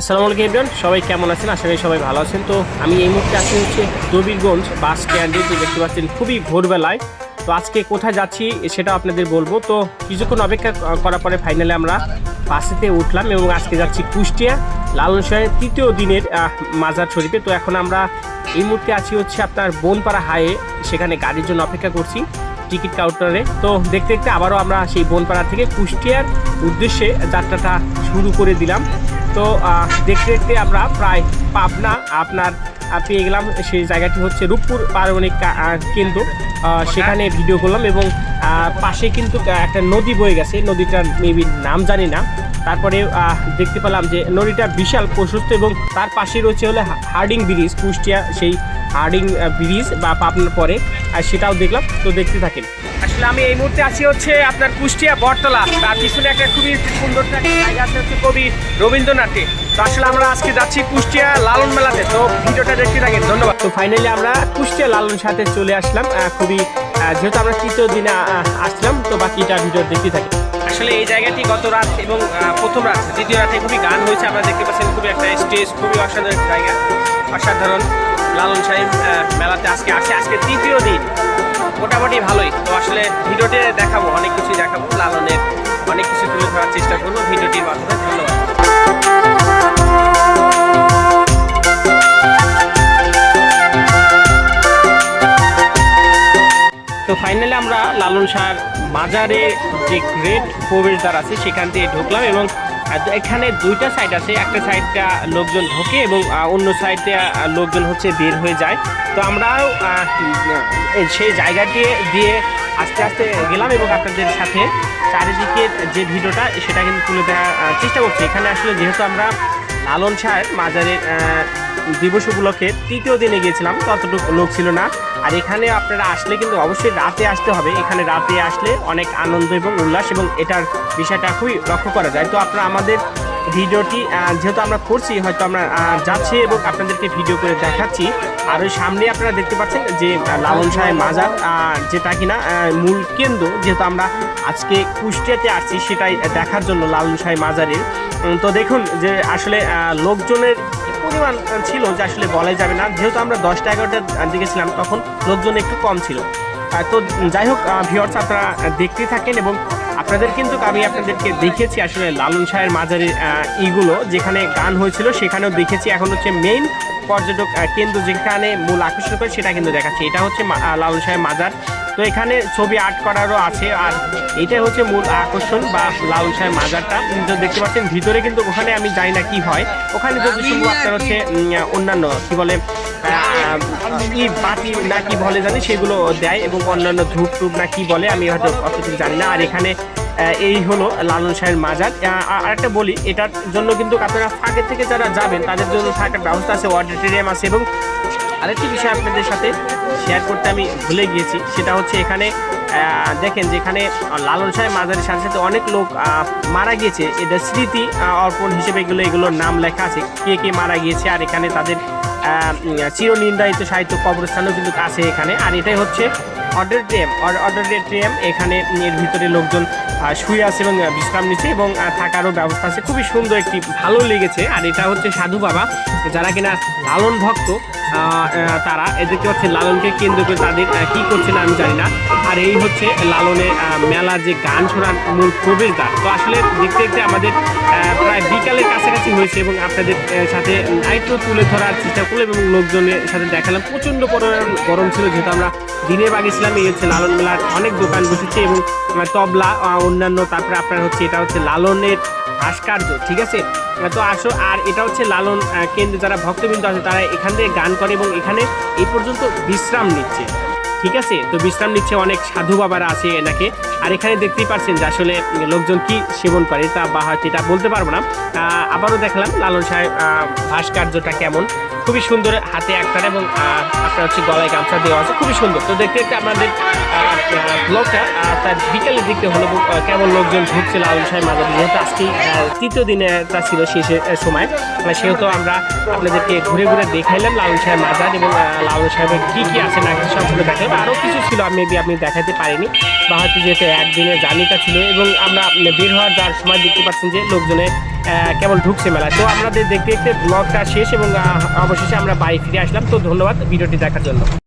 আসসালামু আলাইকুম এভরিওয়ান সবাই কেমন আছেন? আশা করি সবাই ভালো আছেন। তো আমি এই মুহূর্তে আছি হচ্ছে দবিরগঞ্জ বাস স্ট্যান্ডে। তো দেখতে পাচ্ছেন, খুবই ভোরবেলায়। তো আজকে কোথায় যাচ্ছি সেটা আপনাদের বলব। তো কিছুক্ষণ অপেক্ষা করার পরে ফাইনালি আমরা বাসেতে উঠলাম এবং আজকে যাচ্ছি কুষ্টিয়া লালন শাহের তৃতীয় দিনের মাজার শরীফে। তো এখন আমরা এই মুহূর্তে আছি হচ্ছে আপনার বনপাড়া হায়ে সেখানে গাড়ির জন্য অপেক্ষা করছি টিকিট কাউন্টারে। তো দেখতে দেখতে আবারও আমরা সেই বনপাড়া থেকে কুষ্টিয়ার উদ্দেশ্যে যাত্রাটা শুরু করে দিলাম। তো দেখতে দেখতে আমরা প্রায় পাবনা, আপনার পেয়ে গেলাম। সেই জায়গাটি হচ্ছে রূপপুর পারমাণিক কেন্দ্র। সেখানে ভিডিও করলাম এবং পাশে কিন্তু একটা নদী বয়ে গেছে। নদীটার মেবি নাম জানি না। তারপরে দেখতে পেলাম যে নদীটা বিশাল প্রশস্ত এবং তার পাশে রয়েছে হলে হার্ডিং ব্রিজ, কুষ্টিয়া, সেই হার্ডিং ব্রিজ বা পাবনার পরে, আর সেটাও দেখলাম, তো দেখতে থাকেন। আসলে আমি এই মুহূর্তে আছি হচ্ছে আপনার কুষ্টিয়া, বটতলা। তার পিছনে একটা খুবই সুন্দর জায়গা আছে হচ্ছে কবি রবীন্দ্রনাথে তো আসলে আমরা আজকে যাচ্ছি কুষ্টিয়া লালন মেলাতে। তো ভিডিওটা দেখতে থাকেন, ধন্যবাদ। তো ফাইনালি আমরা কুষ্টিয়া লালন সাথে চলে আসলাম খুবই যেহেতু আমরা তৃতীয় দিনে আসলাম, তো বাকিটা ভিডিও দেখতে থাকি আসলে এই জায়গাটি গত রাত এবং প্রথম রাত, দ্বিতীয় রাতে খুবই গান হয়েছে। আমরা দেখতে পাচ্ছেন খুবই একটা স্টেজ, খুবই অসাধারণ জায়গা। অসাধারণ। লালন সাহেব মেলাতে আজকে আসে। আজকে তৃতীয় দিন। মোটামুটি ভালোই। তো আসলে ভিডিওতে দেখাবো, অনেক কিছুই দেখাবো। লালনের অনেক কিছু তুলে ধরার চেষ্টা করব ভিডিওটির মাধ্যমে। ধন্যবাদ। তো ফাইনালি আমরা লালন শাহর বাজারে যে গ্রেট প্রবেশদ্বার আছে, সেখান থেকে ঢুকলাম এবং এখানে দুইটা সাইড আছে। একটা সাইডটা লোকজন ঢোকে এবং অন্য সাইডে লোকজন হচ্ছে বের হয়ে যায়। তো আমরাও সেই জায়গাটি দিয়ে আস্তে আস্তে গেলাম এবং আপনাদের সাথে চারিদিকের যে ভিডিওটা, সেটা কিন্তু তুলে দেওয়ার চেষ্টা করছি। এখানে আসলে যেহেতু আমরা লালন সাহেব মাজারের দিবস উপলক্ষে তৃতীয় দিনে গিয়েছিলাম, ততটুকু লোক ছিল না। আর এখানে আপনারা আসলে কিন্তু অবশ্যই রাতে আসতে হবে। এখানে রাতে আসলে অনেক আনন্দ এবং উল্লাস এবং এটার বিষয়টা খুবই লক্ষ্য করা যায়। তো আপনারা আমাদের ভিডিওটি যেহেতু আমরা করছি, হয়তো আমরা যাচ্ছি এবং আপনাদেরকে ভিডিও করে দেখাচ্ছি। আর ওই সামনে আপনারা দেখতে পাচ্ছেন যে লালন সাহেব মাজার যেটা কিনা মূল কেন্দ্র, যেহেতু আমরা আজকে কুষ্টিয়াতে আসছি, সেটাই দেখার জন্য লালন সাহেব মাজারের। তো দেখুন যে, আসলে লোকজনের পরিমাণ ছিল যে আসলে বলাই যাবে না। যেহেতু আমরা দশটা এগারোটার দিকে ছিলাম তখন লোকজন একটু কম ছিল। তো যাই হোক ভিওর্স আপনারা দেখতেই থাকেন এবং আপনাদের কিন্তু আমি আপনাদেরকে দেখেছি আসলে লালন শাহের মাজারের ইগুলো, যেখানে গান হয়েছিল, সেখানেও দেখেছি। এখন হচ্ছে মেইন পর্যটক কেন্দ্র যেখানে মূল আকর্ষণ করে সেটা কিন্তু দেখাচ্ছে। এটা হচ্ছে লালন শাহের মাজার। তো এখানে ছবি আর্ট করারও আছে আর এটাই হচ্ছে মূল আকর্ষণ বা লালন শাহের মাজারটা তো দেখতে পাচ্ছেন ভিতরে কিন্তু ওখানে আমি জানি না কি হয়। ওখানে যদি সম্ভব আপনার হচ্ছে অন্যান্য কি বলে কি বাতি না কি বলে জানি সেগুলো দেয় এবং অন্যান্য ধূপ টুপ না কি বলে আমি হয়তো অতটুকু জানি না। আর এখানে এই হলো লালন শাহের মাজার। আহ, আর একটা বলি এটার জন্য কিন্তু আপনারা ফাঁকে থেকে যারা যাবেন তাদের জন্য থাকার ব্যবস্থা আছে অডিটোরিয়াম আছে এবং আরেকটি বিষয় আপনাদের সাথে শেয়ার করতে আমি ভুলে গিয়েছি, সেটা হচ্ছে এখানে দেখেন যেখানে লালন সাহেব মাজারের সাথে সাথে অনেক লোক মারা গিয়েছে। এটা স্মৃতি অর্পণ হিসেবে এগুলো, এগুলোর নাম লেখা আছে, কে কে মারা গিয়েছে আর এখানে তাদের চিরনিন্দায়িত সাহিত্য কবরস্থানও কিন্তু আছে এখানে। আর এটাই হচ্ছে অডিটোরিয়াম অডিটোরিয়াম এখানে এর ভিতরে লোকজন শুয়ে আছে এবং বিশ্রাম নিচ্ছে এবং থাকারও ব্যবস্থা আছে। খুবই সুন্দর একটি, ভালো লেগেছে। আর এটা হচ্ছে সাধু বাবা, যারা কিনা লালন ভক্ত তারা এদেরকে হচ্ছে, লালনকে কেন্দ্র করে তাদের কি করছে না আমি জানি না। আর এই হচ্ছে লালনের মেলার যে গান শোনার মূল প্রবেশদ্বার। তো আসলে দেখতে দেখতে আমাদের প্রায় বিকালের কাছাকাছি হয়েছে এবং আপনাদের সাথে আরেকটু তুলে ধরার চেষ্টা করলাম এবং লোকজনের সাথে দেখালাম। প্রচণ্ড পরিমাণ গরম ছিল, যেহেতু আমরা দিনের বাগে ছিলাম। এই হচ্ছে লালন মেলার অনেক দোকান বসেছে এবং তবলা অন্যান্য, তারপরে আপনার হচ্ছে, এটা হচ্ছে লালনের ভাস্কর্য, ঠিক আছে? তো আসো, আর এটা হচ্ছে লালন কেন্দ্রে যারা ভক্তবৃন্দ আছে, তারা এখান থেকে গান করে এবং এখানে এই পর্যন্ত বিশ্রাম নিচ্ছে। ঠিক আছে? তো বিশ্রাম নিচ্ছে অনেক সাধু বাবারা আছে এনাকে আর এখানে দেখতেই পাচ্ছেন যে আসলে লোকজন কি সেবন করে তা বা হয়তো এটা বলতে পারব না। আবারও দেখলাম লালন সাহেব ভাস্কর্যটা কেমন? খুবই সুন্দর হাতে একটার এবং আপনার হচ্ছে গলায় গামছা দেওয়া আছে খুবই সুন্দর। তো দেখতে দেখতে আপনাদের ব্লগটা তার বিকেলের দিকে হলো কেমন লোকজন ঢুকছে লালন সাহেব মাজারে যেহেতু আজকে তৃতীয় দিনে তা ছিল শেষের সময়। আহ, সেহেতু আমরা আপনাদেরকে ঘুরে ঘুরে দেখাইলাম লালন সাহেব মাজার এবং লালন সাহেবের কী কী আছে না কিছু সম্পূর্ণ দেখালাম আরও কিছু ছিল, আমি মেবি আপনি দেখাতে পারিনি। বা হয়তো যেহেতু একদিনের জার্নিটা ছিল এবং আমরা বের হওয়ার যাওয়ার সময় দেখতে পাচ্ছেন যে লোকজনে কেবল ঢুকছে মেলা তো আমাদের দেখতে দেখতে ব্লগটা শেষ এবং অবশেষে আমরা বাড়ি ফিরে আসলাম। তো ধন্যবাদ ভিডিওটি দেখার জন্য।